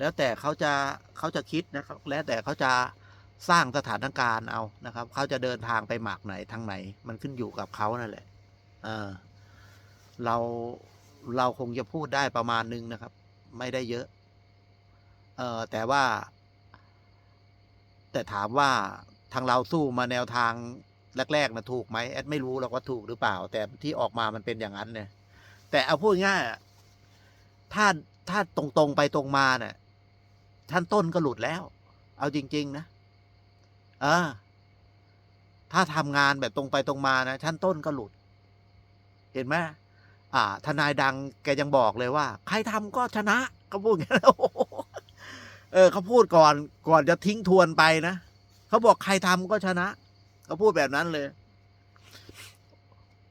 แล้วแต่เขาจะเขาจะคิดนะครับ แล้วแต่เขาจะสร้างสถานการณ์เอานะครับ เขาจะเดินทางไปหมากไหนทางไหน มันขึ้นอยู่กับเขานั่นแหละเออเราเราคงจะพูดได้ประมาณนึงนะครับ ไม่ได้เยอะเออแต่ว่า แต่ถามว่าทางเราสู้มาแนวทางแรกๆนะถูกไหมแอดไม่รู้หรอกว่าถูกหรือเปล่า แต่ที่ออกมามันเป็นอย่างนั้นเนี่ยแต่เอาพูดง่ายถ้าถ้าตรงๆไปตรงมาเนี่ย ท่านต้นก็หลุดแล้ว เอาจริง ๆ นะเออถ้าทำงานแบบตรงไปตรงมานะ ชั้นต้นก็หลุด เห็นไหมอ่า ทนายดังแกยังบอกเลยว่า ใครทำก็ชนะเขาพูดอย่างนี้นโอ้โหเออเขาพูดก่อนก่อนจะทิ้งทวนไปนะเขาบอกใครทำก็ชนะเขาพูดแบบนั้นเลย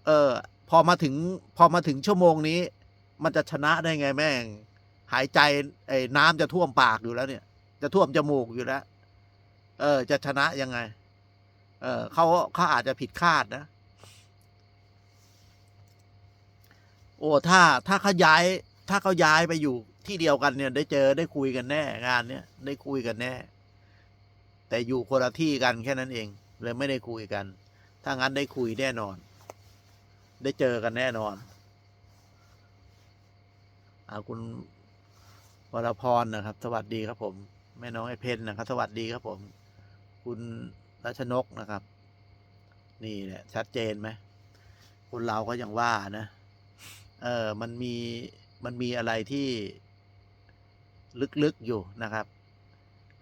เออ พอมาถึง พอมาถึงชั่วโมงนี้ มันจะชนะได้ไงแม่ง หายใจไอ้น้ำจะท่วมปากอยู่แล้วเนี่ย จะท่วมจมูกอยู่แล้ว เออ จะชนะยังไง เออเขาเขาอาจจะผิดคาดนะ โอ้ถ้าถ้าเขาย้าย ถ้าเขาย้ายไปอยู่ที่เดียวกันเนี่ย ได้เจอได้คุยกันแน่งานเนี้ยได้คุยกันแน่ แต่อยู่คนละที่กันแค่นั้นเอง เลยไม่ได้คุยกัน ถ้างั้นได้คุยแน่นอน ได้เจอกันแน่นอนอาคุณ วรพรนะครับ สวัสดีครับผม แม่น้องไอเพนนะครับ สวัสดีครับผม คุณรัชนกนะครับ นี่แหละชัดเจนไหมคนเราก็ยังว่านะ เออมันมีมันมีอะไรที่ลึกๆอยู่นะครับ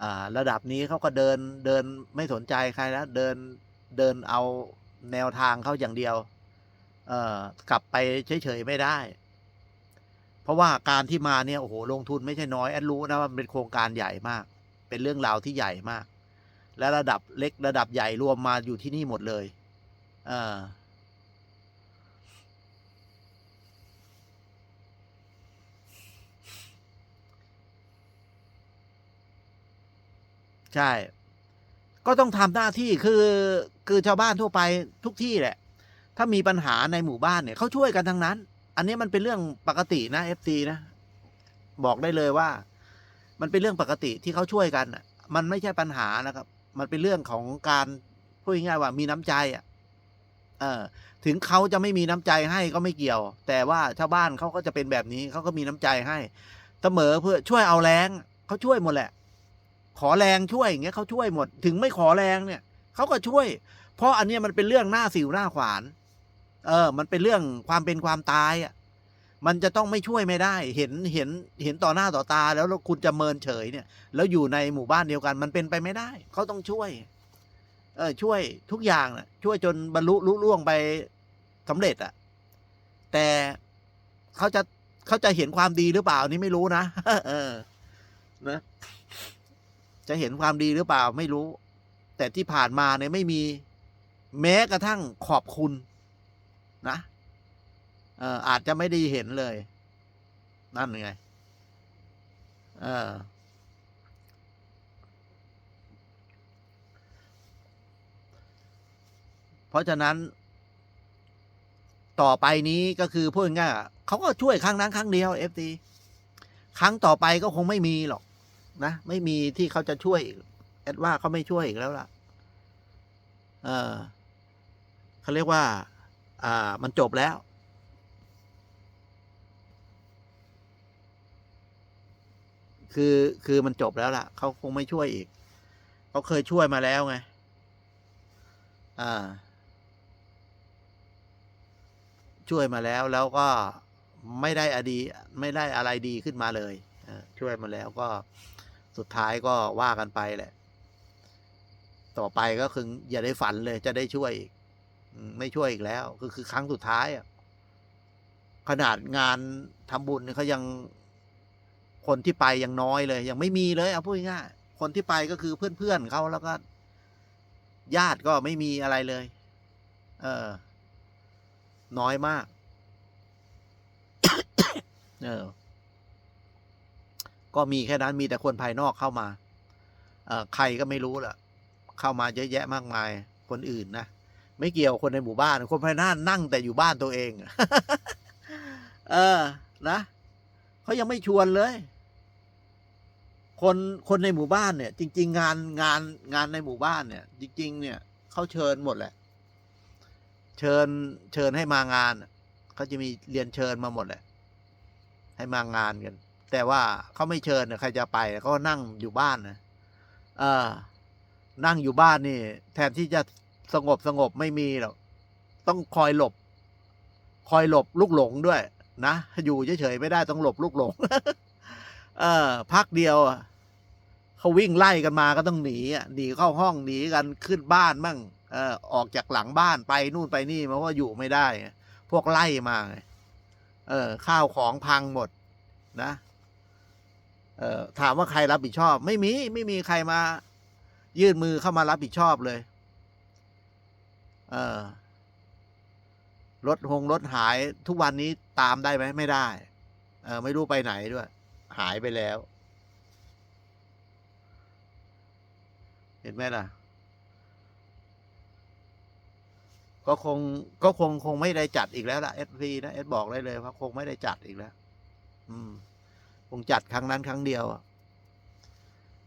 อ่า ระดับนี้เขาก็เดินเดินไม่สนใจใครแล้วเดินเดินเอาแนวทางเขาอย่างเดียว เออกลับไปเฉยๆไม่ได้ เพราะว่าการที่มาเนี่ยโอ้โหลงทุนไม่ใช่น้อยแอดรู้นะว่ามันเป็นโครงการใหญ่มาก เป็นเรื่องราวที่ใหญ่มาก และระดับเล็กระดับใหญ่รวมมาอยู่ที่นี่หมดเลยเออใช่ ก็ต้องทำหน้าที่คือคือชาวบ้านทั่วไปทุกที่แหละ ถ้ามีปัญหาในหมู่บ้านเนี่ยเขาช่วยกันทั้งนั้น อันนี้มันเป็นเรื่องปกตินะเอฟซีนะ บอกได้เลยว่า มันเป็นเรื่องปกติที่เขาช่วยกันน่ะ มันไม่ใช่ปัญหานะครับ มันเป็นเรื่องของการพูดง่ายๆว่ามีน้ำใจอะเออถึงเขาจะไม่มีน้ำใจให้ก็ไม่เกี่ยว แต่ว่าชาวบ้านเขาก็จะเป็นแบบนี้เขาก็มีน้ำใจให้ เสมอเพื่อช่วยเอาแรงเขาช่วยหมดแหละ ขอแรงช่วยอย่างเงี้ยเขาช่วยหมด ถึงไม่ขอแรงเนี่ยเขาก็ช่วย เพราะอันนี้มันเป็นเรื่องหน้าสิวหน้าขวาน เออ มันเป็นเรื่องความเป็นความตายอะ มันจะต้องไม่ช่วยไม่ได้ เห็นเห็นเห็นต่อหน้าต่อตาแล้วคุณจะเมินเฉยเนี่ย แล้วอยู่ในหมู่บ้านเดียวกัน มันเป็นไปไม่ได้ เขาต้องช่วย เออ ช่วยทุกอย่างนะช่วยจนบรรลุลุล่วงไปสำเร็จอะ แต่เขาจะเขาจะเห็นความดีหรือเปล่านี่ไม่รู้นะเออนะจะเห็นความดีหรือเปล่าไม่รู้ แต่ที่ผ่านมาเนี่ยไม่มี แม้กระทั่งขอบคุณ นะเอออาจจะไม่ได้เห็นเลย นั่นไง เออ เพราะฉะนั้น ต่อไปนี้ก็คือพูดง่ายๆเขาก็ช่วยครั้งนั้นครั้งเดียวเอฟซีครั้งต่อไปก็คงไม่มีหรอก นะ ไม่มีที่เขาจะช่วยแอดว่าเขาไม่ช่วยอีกแล้วล่ะ เออเขาเรียกว่า อ่ามันจบแล้ว คือคือมันจบแล้วล่ะเขาคงไม่ช่วยอีกเขาเคยช่วยมาแล้วไงอ่าช่วยมาแล้วแล้วก็ไม่ได้อดีไม่ได้อะไรดีขึ้นมาเลยช่วยมาแล้วก็สุดท้ายก็ว่ากันไปแหละ ต่อไปก็คืออย่าได้ฝันเลยจะได้ช่วยอีก ไม่ช่วยอีกแล้ว คือคือครั้งสุดท้ายอะขนาดงานทำบุญเขายังคนที่ไปยังน้อยเลย ยังไม่มีเลยเอาพูดง่ายคนที่ไปก็คือเพื่อนๆเขาแล้วก็ ญาติก็ไม่มีอะไรเลย เออ น้อยมาก เออ ก็มีแค่นั้นมีแต่คนภายนอกเข้ามา เออใครก็ไม่รู้ล่ะ เข้ามาเยอะแยะมากมาย คนอื่นนะ ไม่เกี่ยวคนในหมู่บ้าน คนภายนอกนั่งแต่อยู่บ้านตัวเอง เออ นะเขายังไม่ชวนเลย คนคนในหมู่บ้านเนี่ย จริง ๆ งานงานงานในหมู่บ้านเนี่ย จริง ๆ เนี่ยเขาเชิญหมดแหละ เชิญเชิญให้มางานเขาจะมีเรียนเชิญมาหมดแหละ ให้มางานกัน แต่ว่าเขาไม่เชิญใครจะไปเขานั่งอยู่บ้านนะเออนั่งอยู่บ้านนี่ แทนที่จะ สงบสงบไม่มีหรอกต้องคอยหลบ คอยหลบลูกหลงด้วย นะอยู่เฉยๆไม่ได้ต้องหลบลูกหลง เออพักเดียวเขาวิ่งไล่กันมาก็ต้องหนีอะหนีเข้าห้องหนีกันขึ้นบ้านมั่งเออออกจากหลังบ้านไปนู่นไปนี่เพราะว่าอยู่ไม่ได้ พวกไล่มา เออ ข้าวของพังหมด นะเออถามว่าใครรับผิดชอบ ไม่มี ไม่มีใครมา ยื่นมือเข้ามารับผิดชอบเลย เออรถหงรถหายทุกวันนี้ตามได้ไหมไม่ได้ เออ ไม่รู้ไปไหนด้วย หายไปแล้ว เห็นไหมล่ะ ก็คงก็คงคงไม่ได้จัดอีกแล้วล่ะเอสพีนะเอสบอกได้เลยว่าคงไม่ได้จัดอีกแล้ว อืม คงจัดครั้งนั้นครั้งเดียว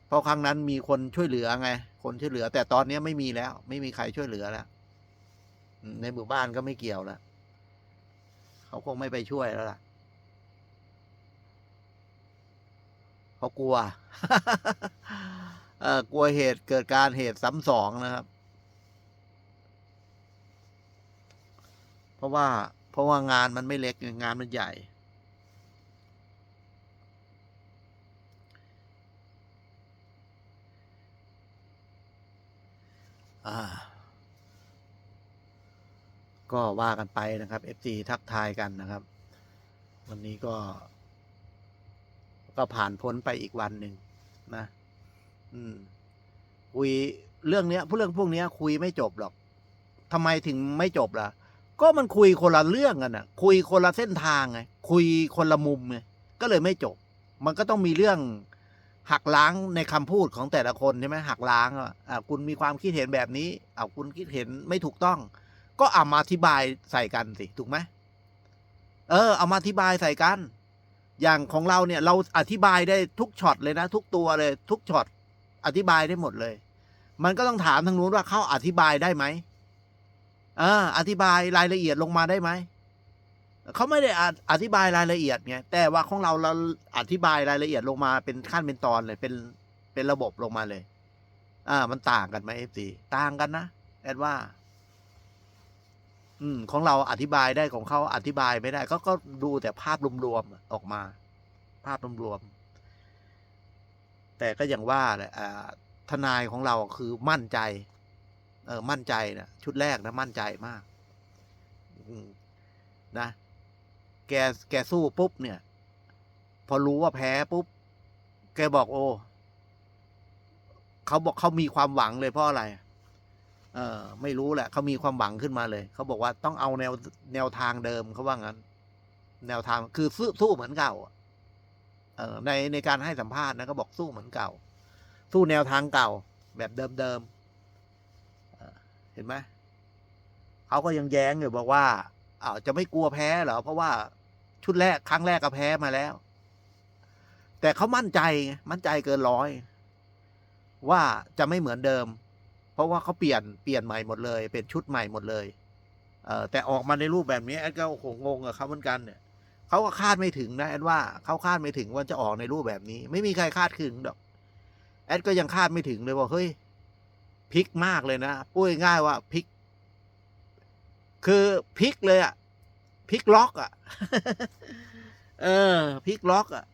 เพราะครั้งนั้นมีคนช่วยเหลือไง คนช่วยเหลือ แต่ตอนนี้ไม่มีแล้ว ไม่มีใครช่วยเหลือแล้ว ในหมู่บ้านก็ไม่เกี่ยวแล้วเขาคงไม่ไปช่วยแล้วล่ะเขากลัวเออกลัวเหตุเกิดการเหตุซ้ำสองนะครับ เพราะว่าเพราะว่างานมันไม่เล็กไงงานมันใหญ่ อ่า ก็ว่ากันไปนะครับ FC ทักทายกันนะครับ วันนี้ก็ ก็ผ่านพ้นไปอีกวันหนึ่งนะ อืม คุยเรื่องเนี้ยพวกเรื่องพวกเนี้ย คุยไม่จบหรอกทำไมถึงไม่จบล่ะ ก็มันคุยคนละเรื่องกันอะ คุยคนละเส้นทางไงคุยคนละมุมไงก็เลยไม่จบ มันก็ต้องมีเรื่องหักล้างในคำพูดของแต่ละคนใช่ไหมหักล้างอะคุณมีความคิดเห็นแบบนี้อ่าคุณคิดเห็นไม่ถูกต้อง ก็เอามาอธิบายใส่กันสิถูกไหมเออ เอามาอธิบายใส่กัน อย่างของเราเนี่ย เราอธิบายได้ทุกช็อตเลยนะ ทุกตัวเลย ทุกช็อตอธิบายได้หมดเลย มันก็ต้องถามทางนู้นว่าเขาอธิบายได้ไหมเออ อธิบายรายละเอียดลงมาได้ไหมเขาไม่ได้ออธิบายรายละเอียดไงแต่ว่าของเราเราอธิบายรายละเอียดลงมาเป็นขั้นเป็นตอนเลย เป็นเป็นระบบลงมาเลย อ่า มันต่างกันไหมเอฟซีต่างกันนะแอดว่า อืมของเราอธิบายได้ของเขาอธิบายไม่ได้ ก็ก็ดูแต่ภาพรวมๆออกมา ภาพรวมๆแต่ก็อย่างว่าแหละทนายของเราคือมั่นใจ เออมั่นใจนะชุดแรกนะมั่นใจมากมนะ แกแกสู้ปุ๊บเนี่ย พอรู้ว่าแพ้ปุ๊บ แกบอกโอ้เขาบอกเขามีความหวังเลยเพราะอะไร เออไม่รู้แหละเขามีความหวังขึ้นมาเลย เขาบอกว่าต้องเอาแนวแนวทางเดิมเขาว่างั้น แนวทางคือสู้สู้เหมือนเก่าเออในในการให้สัมภาษณ์นะก็บอกสู้เหมือนเก่า สู้แนวทางเก่า แบบเดิมๆเออเห็นไหมเขาก็ยังแย้งอยู่บอกว่าอ้าวจะไม่กลัวแพ้เหรอเพราะว่าชุดแรกครั้งแรกก็แพ้มาแล้ว แต่เขามั่นใจมั่นใจเกินร้อย ว่าจะไม่เหมือนเดิม ราะว่าเขาเปลี่ยนเปลี่ยนใหม่หมดเลย เป็นชุดใหม่หมดเลยเออแต่ออกมาในรูปแบบนี้แอดก็โหงงกับเขาเหมือนกันเนี่ยเขาก็คาดไม่ถึงนะแอดว่าเขาคาดไม่ถึงว่าจะออกในรูปแบบนี้ ไม่มีใครคาดถึงดอกแอดก็ยังคาดไม่ถึงเลยว่าเฮ้ยพลิกมากเลยนะพูดง่ายว่าพลิก คือพลิกเลยอะพลิกล็อกอะเออพลิกล็อกอะ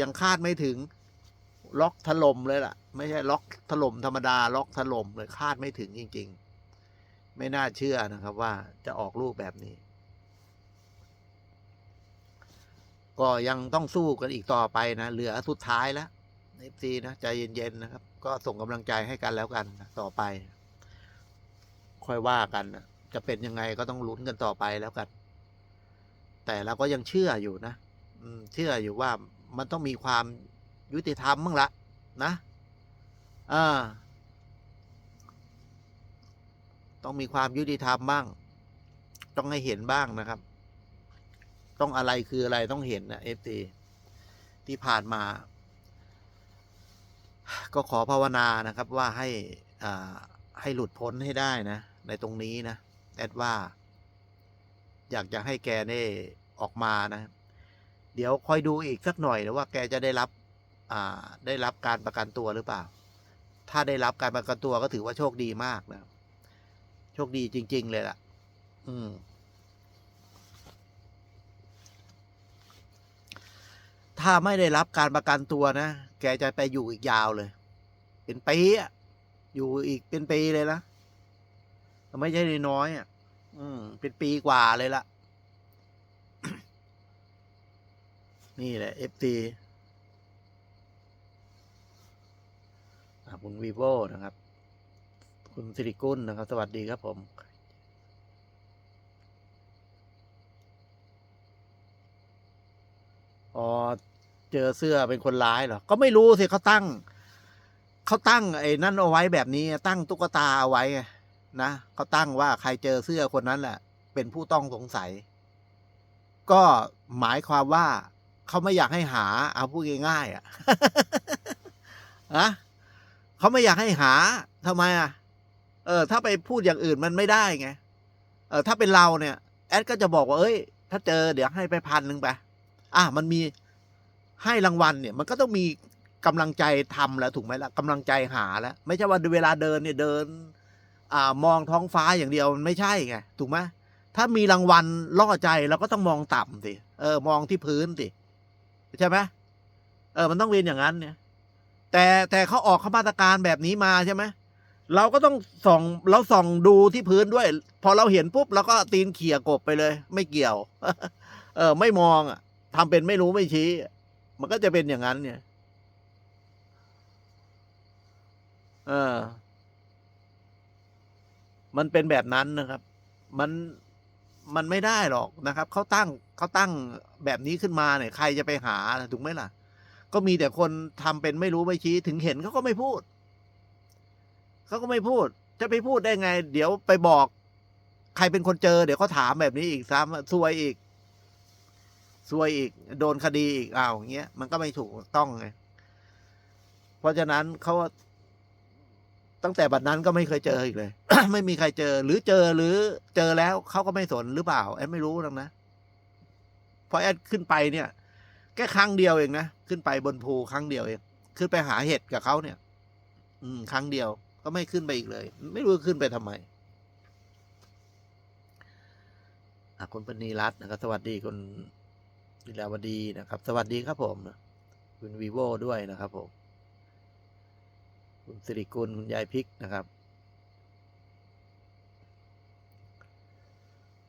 ยังคาดไม่ถึง ล็อกถล่มเลยล่ะ ไม่ใช่ล็อกถล่มธรรมดา ล็อกถล่มเลยคาดไม่ถึงจริง ๆ ไม่น่าเชื่อนะครับว่าจะออกรูปแบบนี้ ก็ยังต้องสู้กันอีกต่อไปนะ เหลือสุดท้ายแล้วเอฟซีนะใจเย็นๆนะครับ ก็ส่งกำลังใจให้กันแล้วกันนะต่อไป ค่อยว่ากันนะจะเป็นยังไงก็ต้องลุ้นกันต่อไปแล้วกัน แต่เราก็ยังเชื่ออยู่นะเชื่ออยู่ว่ามันต้องมีความ ยุติธรรมบ้างละนะอ่าต้องมีความยุติธรรมบ้าง ต้องให้เห็นบ้างนะครับ ต้องอะไรคืออะไรต้องเห็นนะเอฟซีที่ผ่านมา ก็ขอภาวนานะครับว่าให้อ่าให้หลุดพ้นให้ได้นะ ในตรงนี้นะแอดว่า อยากจะให้แกได้ออกมานะ เดี๋ยวคอยดูอีกสักหน่อยนะว่าแกจะได้รับ ได้รับการประกันตัวหรือเปล่า ถ้าได้รับการประกันตัวก็ถือว่าโชคดีมากนะโชคดีจริง ๆ เลยล่ะ อืม ถ้าไม่ได้รับการประกันตัวนะ แกจะไปอยู่อีกยาวเลย เป็นปีอะอยู่อีกเป็นปีเลยนะไม่ใช่น้อยอะ อืม เป็นปีกว่าเลยละนี่แหละ FT อ่ะคุณวีโวนะครับ คุณสิริกุลนะครับ สวัสดีครับผมอ๋อเจอเสื้อเป็นคนร้ายเหรอ ก็ไม่รู้สิเขาตั้ง เขาตั้งไอ้นั่นเอาไว้แบบนี้ ตั้งตุ๊กตาเอาไว้นะเขาตั้งว่าใครเจอเสื้อคนนั้นแหละเป็นผู้ต้องสงสัย ก็หมายความว่าเขาไม่อยากให้หา เอาพูดง่ายๆอะอะ เขาไม่อยากให้หาทำไมอะ เออ ถ้าไปพูดอย่างอื่นมันไม่ได้ไง เออ ถ้าเป็นเราเนี่ย แอดก็จะบอกว่าเอ้ย ถ้าเจอเดี๋ยวให้ไปพันหนึ่งไป อะมันมีให้รางวัลเนี่ย มันก็ต้องมีกำลังใจทำแล้วถูกไหมล่ะกำลังใจหาแล้ว ไม่ใช่ว่าเวลาเดินเนี่ยเดิน อ่า มองท้องฟ้าอย่างเดียวมันไม่ใช่ไงถูกไหมถ้ามีรางวัลล่อใจเราก็ต้องมองต่ำสิเออ มองที่พื้นสิใช่ไหมเออ มันต้องเรียนอย่างนั้นเนี่ย แต่แต่เขาออกเขามาตรการแบบนี้มาใช่ไหมเราก็ต้องส่องเราส่องดูที่พื้นด้วย พอเราเห็นปุ๊บเราก็ตีนเขี่ยกบไปเลย ไม่เกี่ยว เออ ไม่มองอะทำเป็นไม่รู้ไม่ชี้ มันก็จะเป็นอย่างนั้นเนี่ยเออ มันเป็นแบบนั้นนะครับ มันมันไม่ได้หรอกนะครับเขาตั้งเขาตั้งแบบนี้ขึ้นมาเนี่ย ใครจะไปหาถูกไหมล่ะ ก็มีแต่คนทำเป็นไม่รู้ไม่ชี้ ถึงเห็นเขาก็ไม่พูด เขาก็ไม่พูด จะไปพูดได้ไง เดี๋ยวไปบอก ใครเป็นคนเจอ เดี๋ยวเขาถามแบบนี้อีกซ้ำซวยอีกซวยอีก โดนคดีอีกอ้าวอย่างเงี้ยมันก็ไม่ถูกต้องไง เพราะฉะนั้นเขาตั้งแต่บัดนั้นก็ไม่เคยเจออีกเลย ไม่มีใครเจอ หรือเจอหรือเจอแล้วเขาก็ไม่สนหรือเปล่าแอดไม่รู้หรอกนะเพราะแอดขึ้นไปเนี่ย แค่ครั้งเดียวเองนะขึ้นไปบนภูครั้งเดียวเองขึ้นไปหาเห็ดกับเขาเนี่ย อืม ครั้งเดียวก็ไม่ขึ้นไปอีกเลย ไม่รู้ขึ้นไปทำไมอคุณปณีรัตน์นะครับ สวัสดีคุณวิลาวดีนะครับ สวัสดีครับผมคุณวีโวด้วยนะครับผม คุณสิริกุลคุณยายพิกนะครับ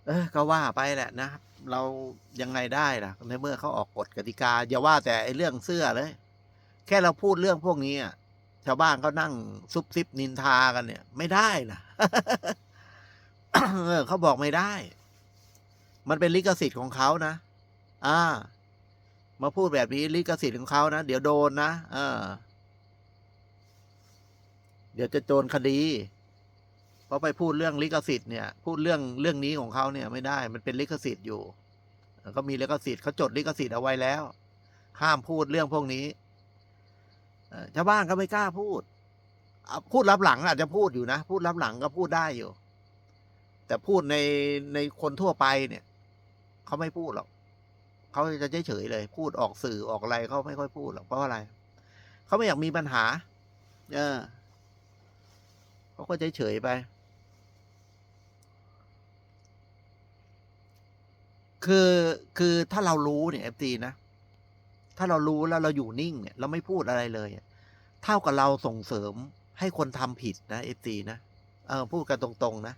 เออก็ว่าไปแหละนะเรายังไงได้ล่ะในเมื่อเขาออกกฎกติกา อย่าว่าแต่ไอ้เรื่องเสื้อเลย แค่เราพูดเรื่องพวกนี้อะชาวบ้านเขานั่งซุบซิบนินทากันเนี่ย ไม่ได้นะเออเขาบอกไม่ได้ มันเป็นลิขสิทธิ์ของเขานะอ่า มาพูดแบบนี้ลิขสิทธิ์ของเขานะเดี๋ยวโดนนะเออเดี๋ยวจะโดนคดี เพราะไปพูดเรื่องลิขสิทธิ์เนี่ยพูดเรื่องเรื่องนี้ของเขาเนี่ยไม่ได้มันเป็นลิขสิทธิ์อยู่ก็มีลิขสิทธิ์เขาจดลิขสิทธิ์เอาไว้แล้ว ห้ามพูดเรื่องพวกนี้ชาวบ้านก็ไม่กล้าพูดพูดรับหลังอาจจะพูดอยู่นะ พูดรับหลังก็พูดได้อยู่ แต่พูดในในคนทั่วไปเนี่ยเขาไม่พูดหรอกเขาจะเฉยเลย พูดออกสื่อออกอะไรเขาไม่ค่อยพูดหรอกเพราะอะไรเขาไม่อยากมีปัญหา เออเขาก็เฉยๆไป คือคือถ้าเรารู้เนี่ยเอฟซีนะ ถ้าเรารู้แล้วเราอยู่นิ่งเนี่ย เราไม่พูดอะไรเลยเท่ากับเราส่งเสริมให้คนทำผิดนะเอฟซีนะเออพูดกันตรงๆนะ